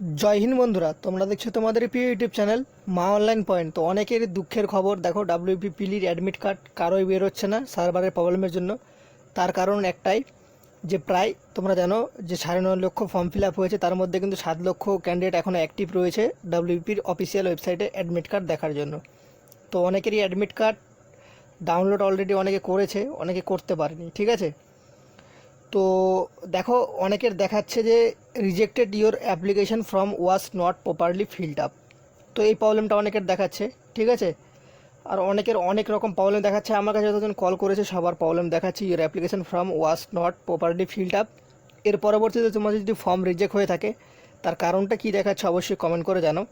জয় হিন্দ বন্ধুরা, তোমরা দেখছ তোমাদের প্রিয় YouTube channel Maa online point. তো অনেকের দুঃখের খবর, দেখো ডাব্লিউপি পিলির অ্যাডমিট কার্ড কারোই বেরোচ্ছে না সার্ভারের প্রবলেমের জন্য। তার কারণ একটাই, যে প্রায় তোমরা জানো যে সাড়ে নয় লক্ষ ফর্ম ফিল আপ হয়েছে, তার মধ্যে কিন্তু সাত লক্ষ ক্যান্ডিডেট এখনও অ্যাক্টিভ রয়েছে ডাব্লিউপির অফিসিয়াল ওয়েবসাইটে অ্যাডমিট কার্ড দেখার জন্য। তো অনেকেরই অ্যাডমিট কার্ড ডাউনলোড অলরেডি অনেকে করেছে, অনেকে করতে পারেনি, ঠিক আছে? তো দেখো, অনেকের দেখাচ্ছে যে rejected your application from was not properly filled up তো এই প্রবলেমটা অনেকের দেখাচ্ছে, ঠিক আছে? আর অনেকের অনেক রকম প্রবলেম দেখাচ্ছে। আমার কাছে যতজন কল করেছে, সবার প্রবলেম দেখাচ্ছে your application from was not properly filled up এর পরবর্তীতে তোমাদের যদি ফর্ম রিজেক্ট হয়ে থাকে, তার কারণটা কী দেখাচ্ছে অবশ্যই কমেন্ট করে জানো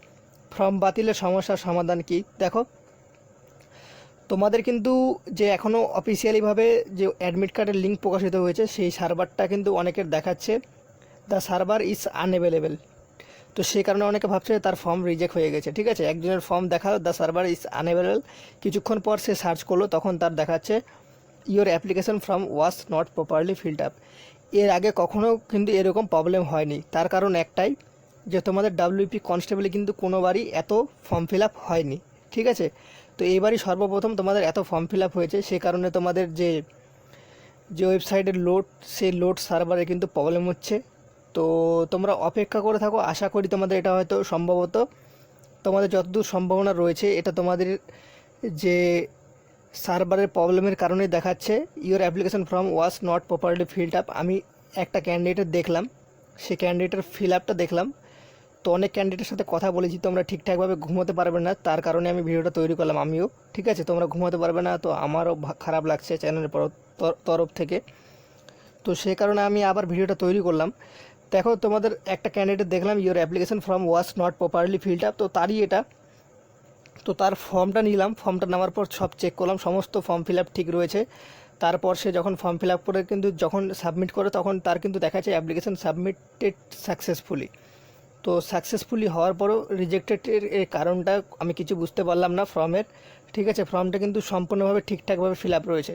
ফর্ম বাতিলের সমস্যার সমাধান কী? দেখো তোমাদের কিন্তু যে এখনও অফিসিয়ালিভাবে যে অ্যাডমিট কার্ডের লিঙ্ক প্রকাশিত হয়েছে, সেই সার্ভারটা কিন্তু অনেকের দেখাচ্ছে। দ্য সার্ভার ইজ আনএভেলেবেল তো সেই কারণে অনেকে ভাবছে তার ফর্ম রিজেক্ট হয়ে গেছে, ঠিক আছে? একজনের ফর্ম দেখাল দ্য সার্ভার ইজ আনএভেলেবল কিছুক্ষণ পর সে সার্চ করল, তখন তার দেখাচ্ছে your application form was not properly filled up এর আগে কখনও কিন্তু এরকম প্রবলেম হয়নি। তার কারণ একটাই, যে তোমাদের ডাব্লিউপি কনস্টেবলে কিন্তু কোনোবারই এত ফর্ম ফিল আপ হয়নি, ঠিক আছে? তো এবারই সর্বপ্রথম তোমাদের এত ফর্ম ফিল আপ হয়েছে, সে কারণে তোমাদের যে যে ওয়েবসাইটের লোড সেই লোড সার্ভারে কিন্তু প্রবলেম হচ্ছে। তো তোমরা অপেক্ষা করে থাকো, আশা করি তোমাদের এটা হয়তো সম্ভবত। তোমাদের যতদূর সম্ভাবনা রয়েছে, এটা তোমাদের যে সার্ভারের প্রবলেমের কারণে দেখাচ্ছে। Your application form was not properly filled up আমি একটা ক্যান্ডিডেটের দেখলাম, সেই ক্যান্ডিডেটের ফিল আপটা দেখলাম। তো অনেক ক্যান্ডিডেটের সাথে কথা বলেছি, তোমরা ঠিকঠাকভাবে ঘুমোতে পারবে না, তার কারণে আমি ভিডিওটা তৈরি করলাম আমিও, ঠিক আছে? তোমরা ঘুমোতে পারবে না, তো আমারও খারাপ লাগছে চ্যানেলের তরফ থেকে। তো সে কারণে আমি আবার ভিডিওটা তৈরি করলাম। দেখো, তোমাদের একটা ক্যান্ডিডেট দেখলাম your application form was not properly filled up তো তারই এটা। তো তার ফর্মটা নিলাম ফর্মটা নেওয়ার পর সব চেক করলাম, সমস্ত ফর্ম ফিল আপ ঠিক রয়েছে। তারপর সে যখন ফর্ম ফিল আপ করে, কিন্তু যখন সাবমিট করে, তখন তার কিন্তু দেখাচ্ছে অ্যাপ্লিকেশন সাবমিটেড সাকসেসফুলি তো সাকসেসফুলি হওয়ার পরও রিজেক্টেডের এর কারণটা আমি কিছু বুঝতে পারলাম না ফর্মের ঠিক আছে ফর্মটা কিন্তু সম্পূর্ণভাবে ঠিকঠাকভাবে ফিল আপ রয়েছে।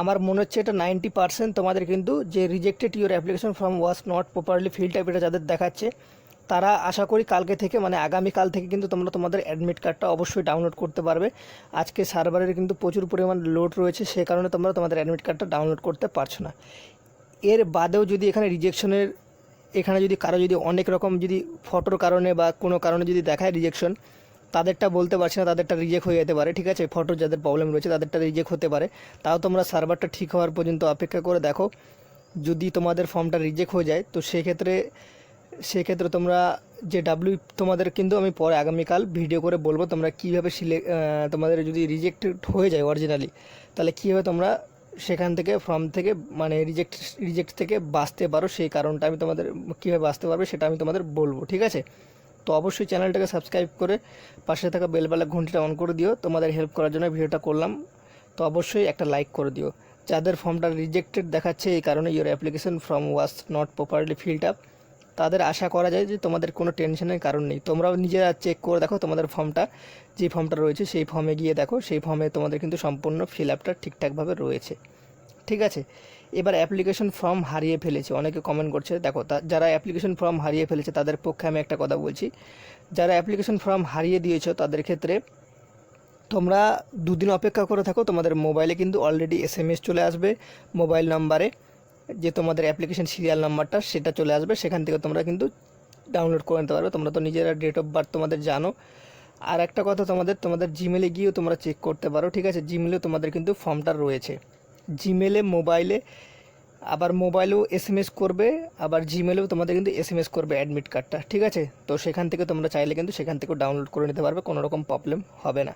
আমার মনে হচ্ছে এটা নাইনটি পার্সেন্ট তোমাদের কিন্তু যে rejected your application form was not properly fill up এটা যাদের দেখাচ্ছে, তারা আশা করি কালকে থেকে মানে আগামীকাল থেকে কিন্তু তোমরা তোমাদের অ্যাডমিট কার্ডটা অবশ্যই ডাউনলোড করতে পারবে। আজকে সার্ভারের কিন্তু প্রচুর পরিমাণ লোড রয়েছে, সে কারণে তোমরা তোমাদের অ্যাডমিট কার্ডটা ডাউনলোড করতে পারছ না। এর বাদেও যদি এখানে রিজেকশনের এখানে যদি কারও যদি অনেক রকম যদি ফটোর কারণে বা কোনো কারণে যদি দেখায় রিজেকশন তাদেরটা বলতে পারছি না, তাদেরটা রিজেক্ট হয়ে যেতে পারে, ঠিক আছে? ফটোর যাদের প্রবলেম রয়েছে, তাদেরটা রিজেক্ট হতে পারে। তাও তোমরা সার্ভারটা ঠিক হওয়ার পর্যন্ত অপেক্ষা করে দেখো। যদি তোমাদের ফর্মটা রিজেক্ট হয়ে যায়, তো সেক্ষেত্রে সেক্ষেত্রে তোমরা যে ডাব্লিউ তোমাদের কিন্তু আমি পরে আগামীকাল ভিডিও করে বলব তোমরা কীভাবে সিলে তোমাদের যদি রিজেক্টেড হয়ে যায় অরিজিনালি তাহলে কীভাবে তোমরা সেখান থেকে ফর্ম থেকে মানে রিজেক্ট রিজেক্ট থেকে বাঁচতে পারো, সেই কারণটা আমি তোমাদের, কীভাবে বাঁচতে পারবে সেটা আমি তোমাদের বলব, ঠিক আছে? তো অবশ্যই চ্যানেলটাকে সাবস্ক্রাইব করে পাশে থাকা বেলবেলা ঘন্টিটা অন করে দিও, তোমাদের হেল্প করার জন্য ভিডিওটা করলাম। তো অবশ্যই একটা লাইক করে দিও। যাদের ফর্মটা রিজেক্টেড দেখাচ্ছে, এই কারণে your application form was not properly filled up তাদের আশা করা যায় যে তোমাদের কোনো টেনশনের কারণ নেই। তোমরাও নিজেরা চেক করে দেখো তোমাদের ফর্মটা যে ফর্মটা রয়েছে সেই ফর্মে গিয়ে দেখো, সেই ফর্মে তোমাদের কিন্তু সম্পূর্ণ ফিল আপটা ঠিকঠাকভাবে রয়েছে। ঠিক আছে? এবার অ্যাপ্লিকেশন ফর্ম হারিয়ে ফেলেছে। অনেকে কমেন্ট করছে, দেখো যারা অ্যাপ্লিকেশন ফর্ম হারিয়ে ফেলেছে তাদের পক্ষে আমি একটা কথা বলছি। যারা অ্যাপ্লিকেশন ফর্ম হারিয়ে দিয়েছ তাদের ক্ষেত্রে তোমরা দুদিন অপেক্ষা করে থাকো, তোমাদের মোবাইলে কিন্তু অলরেডি এস চলে আসবে মোবাইল নাম্বারে যে তোমাদের অ্যাপ্লিকেশন সিরিয়াল নাম্বারটা সেটা চলে আসবে। সেখান থেকে তোমরা কিন্তু ডাউনলোড করে নিতে পারবে। তোমরা তো নিজেরা ডেট অফ বার্থ তোমাদের জানো। আর একটা কথা তোমাদের তোমাদের জিমেলে গিয়েও তোমরা চেক করতে পারো, ঠিক আছে? জিমেলেও তোমাদের কিন্তু ফর্মটা রয়েছে। জিমেলে মোবাইলে আবার মোবাইলেও এস এম এস করবে, আবার জিমেলেও তোমাদের কিন্তু এস এম এস করবে অ্যাডমিট কার্ডটা ঠিক আছে? তো সেখান থেকে তোমরা চাইলে কিন্তু সেখান থেকেও ডাউনলোড করে নিতে পারবে, কোনো রকম প্রবলেম হবে না।